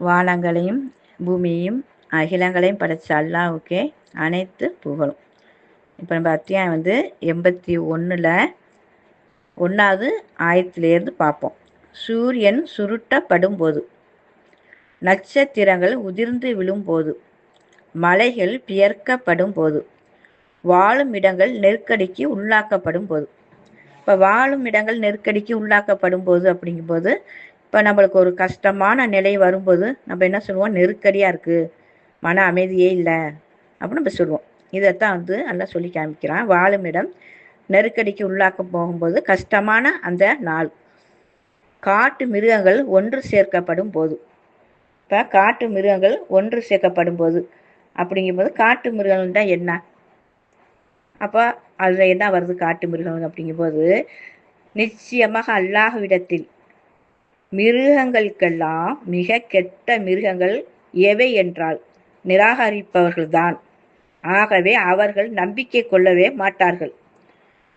வானங்களையும் பூமியையும் அகிலங்களையும் படைச்ச அல்லாவுக்கே அனைத்து புகழும். இப்போ நம்ம அத்தியாயம் வந்து எண்பத்தி ஒன்றில் ஒன்றாவது ஆயத்திலேருந்து பார்ப்போம். சூரியன் சுருட்டப்படும் போது நட்சத்திரங்கள் உதிர்ந்து விழும்போது மலைகள் பியர்க்கப்படும் போது வாழும் இடங்கள் நெருக்கடிக்கு உள்ளாக்கப்படும் போது இப்போ வாழும் இடங்கள் நெருக்கடிக்கு உள்ளாக்கப்படும் போது அப்படிங்கும்போது இப்போ நம்மளுக்கு ஒரு கஷ்டமான நிலை வரும்போது நம்ம என்ன சொல்லுவோம்? நெருக்கடியாக இருக்குது மன அமைதியே இல்லை. அப்படின்னு நம்ம சொல்லுவோம். இதைத்தான் வந்து எல்லாம் சொல்லி காமிக்கிறான். வாழும் இடம் நெருக்கடிக்கு உள்ளாக்க போகும்போது கஷ்டமான அந்த நாள். காட்டு மிருகங்கள் ஒன்று சேர்க்கப்படும் போது. இப்போ காட்டு மிருகங்கள் ஒன்று சேர்க்கப்படும் போது. அப்படிங்கும்போது காட்டு மிருகங்கள்னா என்ன? அப்போ அதில் என்ன வருது? காட்டு மிருகங்கள் அப்படிங்கும்போது நிச்சயமாக அல்லாஹ்விடத்தில் மிருகங்களுக்கெல்லாம் மிக கெட்ட மிருகங்கள் எவை என்றால் நிராகரிப்பவர்கள்தான். ஆகவே அவர்கள் நம்பிக்கை கொள்ளவே மாட்டார்கள்.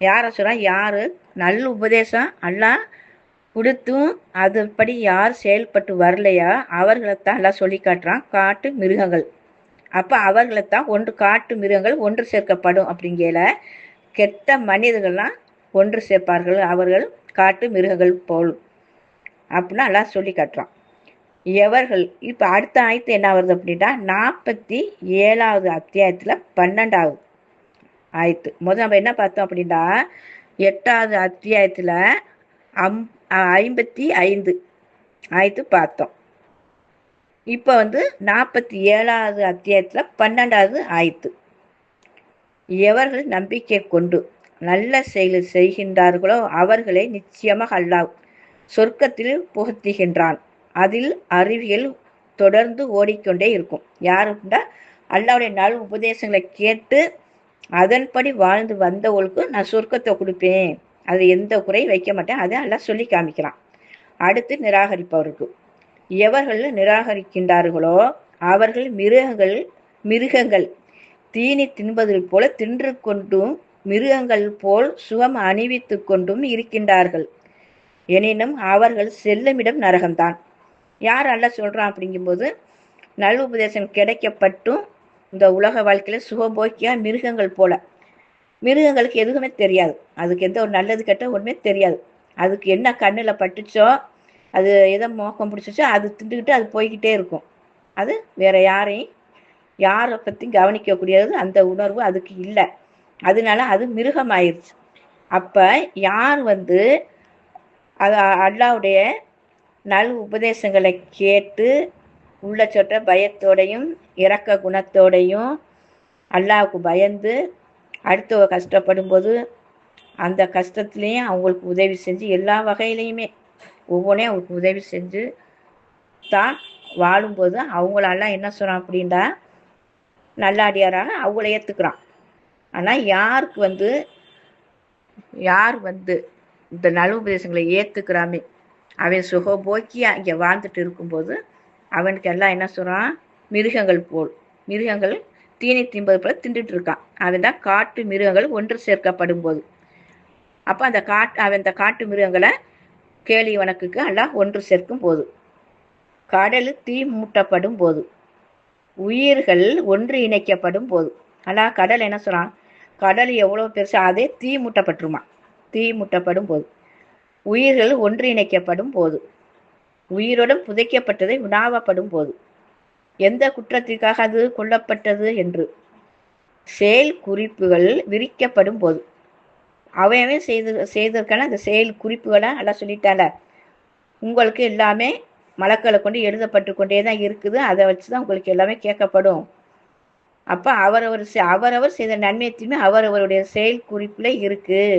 யாரை சொன்னால் யார் நல்ல உபதேசம் எல்லாம் கொடுத்தும் அதுபடி யார் செயல்பட்டு வரலையா அவர்களைத்தான் எல்லாம் சொல்லி காட்டுறான் காட்டு மிருகங்கள். அப்போ அவர்களைத்தான் ஒன்று காட்டு மிருகங்கள் ஒன்று சேர்க்கப்படும் அப்படிங்கிற கெட்ட மனிதர்கள்லாம் ஒன்று சேர்ப்பார்கள். அவர்கள் காட்டு மிருகங்கள் போல் அப்படின்னு எல்லாம் சொல்லி காட்டுறான். எவர்கள் இப்போ அடுத்த ஆயத்து என்ன வருது அப்படின்னா நாற்பத்தி ஏழாவது அத்தியாயத்தில் பன்னெண்டாவது ஆயத்து. முதல் நம்ம என்ன பார்த்தோம் அப்படின்னா எட்டாவது அத்தியாயத்தில் அம் ஐம்பத்தி ஐந்து ஆயத்து பார்த்தோம். இப்போ வந்து நாற்பத்தி ஏழாவது அத்தியாயத்தில் பன்னெண்டாவது ஆயத்து. எவர்கள் நம்பிக்கை கொண்டு நல்ல செயல் செய்கின்றார்களோ அவர்களை நிச்சயமாக அல்லாஹ் சொர்க்கத்தில் புகுத்துகின்றான். அதில் அறிவியல் தொடர்ந்து ஓடிக்கொண்டே இருக்கும். யாருன்னா அல்லாவுடைய நல் உபதேசங்களை கேட்டு அதன்படி வாழ்ந்து வந்தவளுக்கு நான் சொர்க்கத்தை கொடுப்பேன். அது எந்த குறையும் வைக்க மாட்டேன். அதை எல்லாம் சொல்லி காமிக்கிறான். அடுத்து நிராகரிப்பவருக்கு. எவர்கள் நிராகரிக்கின்றார்களோ அவர்கள் மிருகங்கள் மிருகங்கள். தீனி தின்பதில் போல தின்று கொண்டும் மிருகங்கள் போல் சுகம் அணிவித்து கொண்டும் இருக்கின்றார்கள். எனினும் அவர்கள் செல்லுமிடம் நரகம்தான். யார் அல்ல சொல்றான் அப்படிங்கும்போது நல் உபதேசம் கிடைக்கப்பட்டும் இந்த உலக வாழ்க்கையில் சுகபோக்கியா மிருகங்கள் போல. மிருகங்களுக்கு எதுவுமே தெரியாது. அதுக்கு எந்த ஒரு நல்லது கெட்ட ஒன்றுமே தெரியாது. அதுக்கு என்ன கண்ணில் பட்டுச்சோ அது எதை மோக்கம் பிடிச்சிச்சோ அது திண்டுக்கிட்டு அது போய்கிட்டே இருக்கும். அது வேற யாரையும் யாரை பற்றியும் கவனிக்கக்கூடியது அந்த உணர்வு அதுக்கு இல்லை. அதனால அது மிருகம் ஆயிடுச்சு அப்போ யார் வந்து அது அல்லாவுடைய நல் உபதேசங்களை கேட்டு உள்ள சொட்ட பயத்தோடையும் இறக்க குணத்தோடையும் அல்லாவுக்கு பயந்து அடுத்தவ கஷ்டப்படும் போது அந்த கஷ்டத்துலேயும் அவங்களுக்கு உதவி செஞ்சு எல்லா வகையிலையுமே ஒவ்வொன்றையும் அவங்களுக்கு உதவி செஞ்சு தான் வாழும்போது அவங்களெல்லாம் என்ன சொல்கிறான் அப்படின்னா நல்லாடியாராக அவங்கள ஏற்றுக்கிறான் ஆனால் யாருக்கு வந்து யார் வந்து இந்த நல உபதேசங்களை ஏற்றுக்கிறாமே அவன் சுகபோக்கியா இங்கே வாழ்ந்துட்டு இருக்கும்போது அவனுக்கு எல்லாம் என்ன சொல்கிறான் மிருகங்கள் போல். மிருகங்கள் தீனி தின்பது போல திண்டுட்டு இருக்கான். அவன் தான் காட்டு மிருகங்கள் ஒன்று சேர்க்கப்படும் போது அப்போ அந்த காட்டு அவன் அந்த காட்டு மிருகங்களை கேலி வணக்குக்கு எல்லாம் ஒன்று சேர்க்கும் போது கடல் தீ மூட்டப்படும் போது உயிர்கள் ஒன்று இணைக்கப்படும் போது அல்லா கடல் என்ன சொல்கிறான் கடல் எவ்வளோ பெருசு? அதே தீ மூட்டப்பட்டுருமா தீமுட்டப்படும் போது. உயிர்கள் ஒன்றிணைக்கப்படும் போது. உயிருடன் புதைக்கப்பட்டதை உணாவப்படும் போது. எந்த குற்றத்திற்காக அது கொல்லப்பட்டது என்று. செயல் குறிப்புகள் விரிக்கப்படும் போது. அவையவே செய்து செய்திருக்கான அந்த செயல் குறிப்புகளை எல்லாம் சொல்லிட்டால உங்களுக்கு எல்லாமே மலக்களை கொண்டு எழுதப்பட்டு கொண்டே தான் இருக்குது. அதை வச்சு தான் உங்களுக்கு எல்லாமே கேட்கப்படும். அப்போ அவரவர் அவரவர் செய்த நன்மையத்தையுமே அவரவருடைய செயல் குறிப்பில் இருக்குது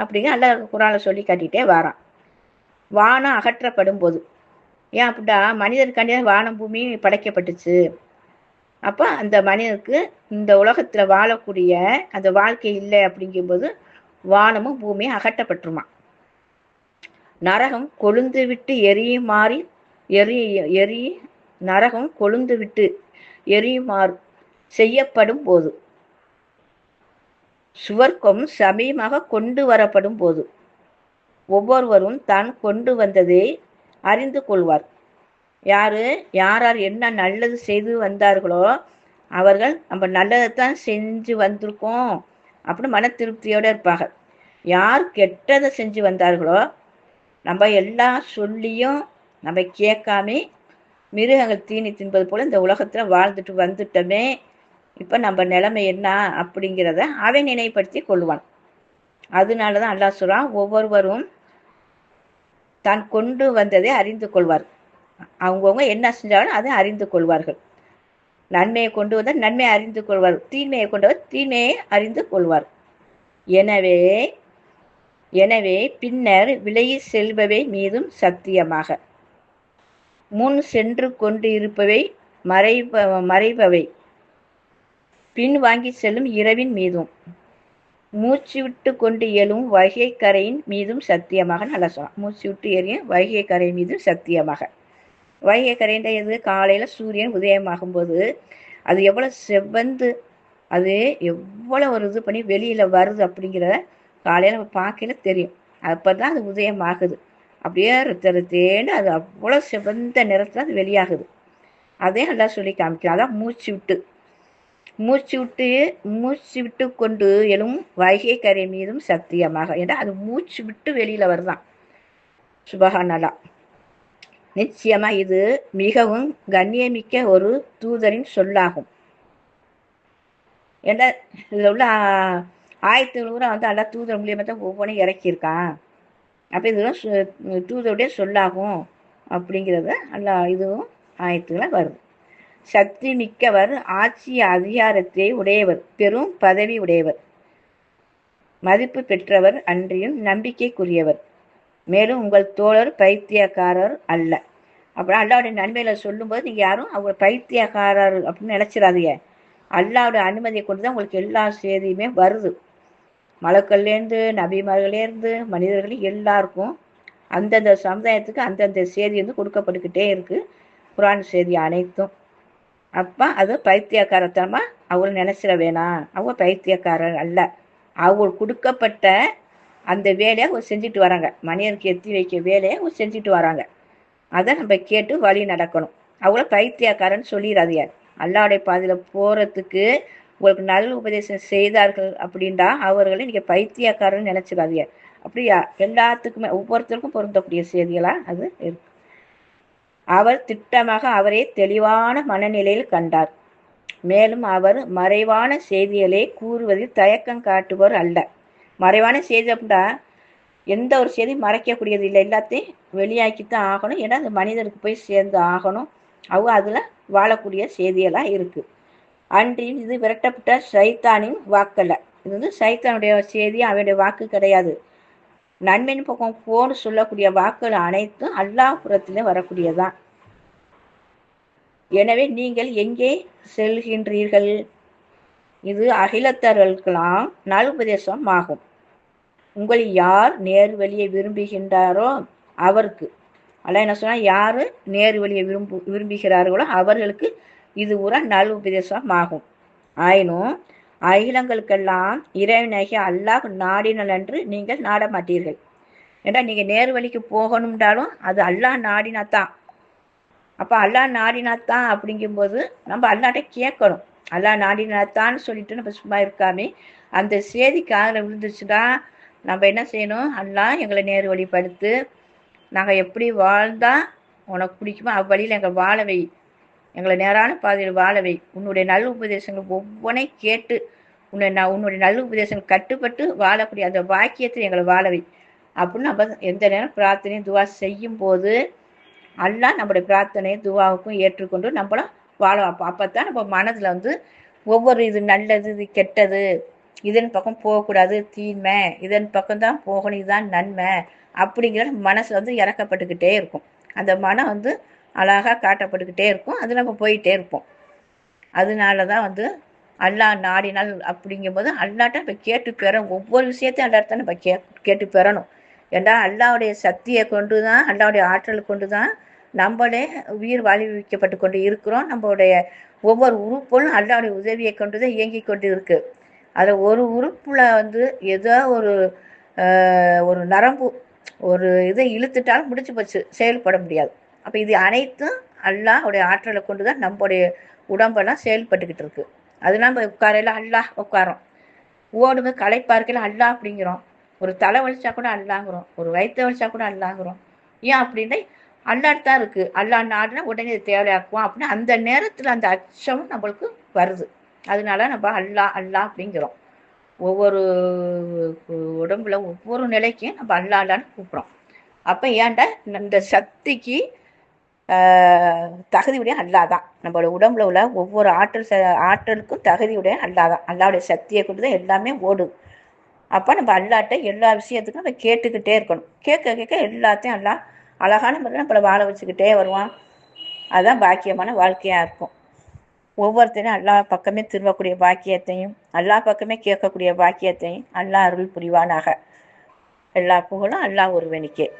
அப்படிங்க அல்ல குரானை சொல்லி காட்டிகிட்டே வரான். வானம் அகற்றப்படும் போது ஏன் அப்படின்னா மனிதனுக்காண்டி வானம் பூமி படைக்கப்பட்டுச்சு. அப்போ அந்த மனிதனுக்கு இந்த உலகத்தில் வாழக்கூடிய அந்த வாழ்க்கை இல்லை அப்படிங்கும்போது வானமும் பூமியும் அகட்டப்பட்டுருமா நரகம் கொழுந்து விட்டு எரியுமாறி எரி எரி நரகம் கொழுந்து விட்டு எரியுமாறு செய்யப்படும் போது சுவர்க்கம் சமீபமாக கொண்டு வரப்படும் போது. ஒவ்வொருவரும் தான் கொண்டு வந்ததை அறிந்து கொள்வார். யாரு யார் யார் என்ன நல்லது செய்து வந்தார்களோ அவர்கள் நம்ம நல்லதைத்தான் செஞ்சு வந்திருக்கோம் அப்படின்னு மன திருப்தியோடு இருப்பாங்க. யார் கெட்டதை செஞ்சு வந்தார்களோ நம்ம எல்லாம் சொல்லியும் நம்ம கேட்காம மிருகங்கள் தீனி தின்பது போல இந்த உலகத்தில் வாழ்ந்துட்டு வந்துட்டோமே இப்போ நம்ம நிலைமை என்ன அப்படிங்கிறத அவன் நினைப்படுத்தி கொள்வான். அதனால தான் அல்லாஹ் சொல்றான் ஒவ்வொருவரும் தான் கொண்டு வந்ததை அறிந்து கொள்வார். அவங்கவுங்க என்ன செஞ்சாலும் அதை அறிந்து கொள்வார்கள். நன்மையை கொண்டு வந்தால் நன்மையை அறிந்து கொள்வார். தீமையை கொண்டவர் தீமையை அறிந்து கொள்வார். எனவே எனவே பின்னர் விலகி செல்பவை மீதும் சத்தியமாக. முன் சென்று கொண்டு இருப்பவை மறைப மறைபவை. பின் வாங்கி செல்லும் இரவின் மீதும். மூச்சு விட்டு கொண்டு எழும் வைகை கரையின் மீதும் சத்தியமாக நல்லா சொல்லலாம் மூச்சு விட்டு எறியும் வைகை கரை மீதும் சத்தியமாக. வைகை கரைன்ற எது? காலையில் சூரியன் உதயமாகும் போது அது எவ்வளோ செவ்வந்து அது எவ்வளோ ஒரு இது பண்ணி வெளியில் வருது அப்படிங்கிறத காலையில் நம்ம பார்க்கல தெரியும். அப்போ தான் அது உதயமாகுது. அப்படியே ரத்த ரத்தேன்னு அது அவ்வளோ செவந்த நிறத்தில் அது வெளியாகுது. அதே நல்லா சொல்லி காமிக்கிறோம் அதான் மூச்சு விட்டு மூச்சு விட்டு மூச்சு விட்டு கொண்டு எழும் வைகை கரை மீதும் சத்தியமாக. ஏன்னா அது மூச்சு விட்டு வெளியில் வருதான் சுபகானலா நிச்சயமா இது மிகவும் கண்ணியமிக்க ஒரு தூதரின் சொல்லாகும். ஏன்னா இதில் உள்ள ஆயிரத்தி நூறு வந்து அல்லா தூதர் மூலியமாக தான் ஒவ்வொன்றும் இறக்கியிருக்கான். அப்போ இதெல்லாம் சு- தூதருடைய சொல்லாகும் அப்படிங்கிறது அல்லா இதுவும் ஆயத்துல வருது. சக்தி மிக்கவர் ஆட்சி அதிகாரத்தை உடையவர் பெரும் பதவி உடையவர். மதிப்பு பெற்றவர் அன்றியும் நம்பிக்கைக்குரியவர். மேலும் உங்கள் தோழர் பைத்தியக்காரர் அல்ல. அப்புறம் அல்லாவுடைய நன்மையில சொல்லும்போது நீங்கள் யாரும் அவங்க பைத்தியக்காரர் அப்படின்னு நினச்சிடாதீங்க. அல்லாவுடைய அனுமதியை கொண்டு தான் உங்களுக்கு எல்லா செய்தியுமே வருது. மலக்கள்லேருந்து நபிமார்களேருந்து மனிதர்கள் எல்லாருக்கும் அந்தந்த சமுதாயத்துக்கு அந்தந்த செய்தி வந்து கொடுக்கப்பட்டுக்கிட்டே இருக்கு. குரான் செய்தி அனைத்தும். அப்போ அது பைத்தியக்காரத்தனமாக அவள் நினச்சிட வேணாம். அவங்க பைத்தியக்காரர் அல்ல. அவள் கொடுக்கப்பட்ட அந்த வேலையை அவர் செஞ்சுட்டு வராங்க. மனிதனுக்கு எத்தி வைக்க வேலையை அவங்க செஞ்சுட்டு வராங்க. அதை நம்ம கேட்டு வழி நடக்கணும். அவங்கள பைத்தியக்காரன்னு சொல்லிடாதீங்க. அல்லாவுடைய பாதையில் போகிறதுக்கு உங்களுக்கு நல்ல உபதேசம் செய்தார்கள் அப்படின்டா அவர்களை நீங்கள் பைத்தியக்காரன்னு நினச்சிடாதீங்க. அப்படியா? எல்லாத்துக்குமே ஒவ்வொருத்தருக்கும் பொருந்தக்கூடிய செய்திகளாக அது இருக்கும் அவர் திட்டமாக அவரே தெளிவான மனநிலையில் கண்டார். மேலும் அவர் மறைவான செய்திகளை கூறுவதில் தயக்கம் காட்டுபவர் அல்ல. மறைவான செய்தி அப்படின்னா எந்த ஒரு செய்தி மறைக்கக்கூடியது இல்லை. எல்லாத்தையும் வெளியாக்கித்தான் ஆகணும். ஏன்னா அது மனிதருக்கு போய் சேர்ந்து ஆகணும். அவங்க அதில் வாழக்கூடிய செய்தியெல்லாம் இருக்குது அன்றில் இது விரட்டப்பட்ட சைத்தானின் வாக்கல்ல. இது வந்து சைத்தானுடைய செய்தி அவனுடைய வாக்கு கிடையாது. நன்மையின் பக்கம் போன்னு சொல்லக்கூடிய வாக்குகள் அனைத்தும் அல்லாஹ் புறத்திலே வரக்கூடியதான் எனவே நீங்கள் எங்கே செல்கின்றீர்கள்? இது அகிலத்தர்களுக்கெல்லாம் நலுபதேசம் ஆகும் உங்களை யார் நேர் வழியை விரும்புகின்றாரோ அவருக்கு. அல்ல என்ன சொன்னால் யார் நேர் வழியை விரும்பு விரும்புகிறார்களோ அவர்களுக்கு இது ஒரு நல் உபதேசம் ஆகும் ஆயினும் அகிலங்களுக்கெல்லாம் இறைவனாகி அல்லாஹ் நாடினல் என்று நீங்கள் நாட மாட்டீர்கள் ஏன்னா நீங்கள் நேர் வழிக்கு போகணும்ன்றாலும் அது அல்லாஹ் நாடினாத்தான். அப்போ அல்லாஹ் நாடினாத்தான் அப்படிங்கும்போது நம்ம அல்லாட்ட கேட்கணும். அல்லாஹ் நாடினாத்தான்னு சொல்லிட்டு நம்ம சும்மா இருக்காமே அந்த செய்தி காதில் விழுந்துச்சுன்னா நம்ம என்ன செய்யணும்? அல்லாஹ் எங்களை நேர் வழிப்படுத்து நாங்கள் எப்படி வாழ்ந்தா உனக்கு பிடிக்குமோ அவ்வழியில் எங்கள் வாழ வை. எங்களை நேரான பாதையில் வாழ வை. உன்னுடைய நல்ல உபதேசங்கள் ஒவ்வொன்றையும் கேட்டு உன்னை நான் உன்னுடைய நல்ல உபதேசங்கள் கட்டுப்பட்டு வாழக்கூடிய அந்த வாக்கியத்தில் எங்களை வாழ வை. அப்படின்னு நம்ம எந்த நேரம் பிரார்த்தனையும் துவா செய்யும் போது எல்லாம் நம்முடைய பிரார்த்தனையும் துவாவுக்கும் ஏற்றுக்கொண்டு நம்மளும் வாழ வைப்போம் அப்போ தான் நம்ம மனதில் வந்து ஒவ்வொரு இது நல்லது இது கெட்டது இதன் பக்கம் போகக்கூடாது தீன்மை இதன் பக்கம் தான் போகணும் இதுதான் நன்மை அப்படிங்கிற மனசு வந்து இறக்கப்பட்டுக்கிட்டே இருக்கும். அந்த மனம் வந்து அழகாக காட்டப்பட்டுக்கிட்டே இருக்கும். அது நம்ம போயிட்டே இருப்போம். அதனால தான் வந்து அல்லா நாடினால் அப்படிங்கும்போது அல்லாட்ட நம்ம கேட்டு பெறணும். ஒவ்வொரு விஷயத்தையும் அல்லாட்ட நம்ம கே கேட்டு பெறணும். ஏன்னா அல்லாவுடைய சக்தியை கொண்டு தான் அல்லாவுடைய ஆற்றலை கொண்டு தான் நம்மளே உயிர் வாழ்விக்கப்பட்டு கொண்டு இருக்கிறோம். நம்மளுடைய ஒவ்வொரு உறுப்பும் அல்லாவுடைய உதவியை கொண்டு தான் இயங்கி கொண்டு இருக்கு. அதில் ஒரு உறுப்பில் வந்து ஏதோ ஒரு ஒரு நரம்பு ஒரு இதை இழுத்துட்டாலும் முடிச்சு போச்சு. செயல்பட முடியாது. அப்போ இது அனைத்தும் அல்லாஹுடைய ஆற்றலை கொண்டு தான் நம்முடைய உடம்பெல்லாம் செயல்பட்டுக்கிட்டு இருக்கு அது நம்ம உட்காரையில் அல்லாஹ் உட்காரோம். ஓடுமே களைப்பார்க்கையில் அல்லாஹ் அப்படிங்கிறோம். ஒரு தலை வலிச்சா கூட அல்லாங்கிறோம் ஒரு வயிற்று வலிச்சா கூட அல்லாங்கிறோம் ஏன் அப்படின்னா அல்லாட் தான் இருக்கு. அல்லா நாடுனா உடனே இதை தேவையாக்குவோம் அப்படின்னு அந்த நேரத்தில் அந்த அச்சமும் நம்மளுக்கு வருது. அதனால நம்ம அல்லா அல்லா அப்படிங்கிறோம். ஒவ்வொரு உடம்புல ஒவ்வொரு நிலைக்கும் நம்ம அல்லா அல்லான்னு கூப்பிட்றோம். அப்போ ஏன்டா இந்த சக்திக்கு தகுதியுடைய அல்லா தான் நம்மளோட உடம்புல உள்ள ஒவ்வொரு ஆற்றல் ச- ஆற்றலுக்கும் தகுதியுடைய அல்லா தான் அல்லாவுடைய சக்தியை கொண்டு தான் எல்லாமே ஓடும். அப்போ நம்ம அல்லாட்ட எல்லா விஷயத்துக்கும் நம்ம கேட்டுக்கிட்டே இருக்கணும். கேட்க கேட்க எல்லாத்தையும் அல்லா அழகான முறையில் நம்மளை வாழ வச்சுக்கிட்டே வருவான். அதுதான் பாக்கியமான வாழ்க்கையாக இருக்கும். ஒவ்வொருத்தரும் எல்லா பக்கமே திரும்பக்கூடிய பாக்கியத்தையும் எல்லா பக்கமே கேட்கக்கூடிய பாக்கியத்தையும் அல்லா அருள் புரிவானாக. எல்லா புகழும் அல்லா ஒருவனுக்கே.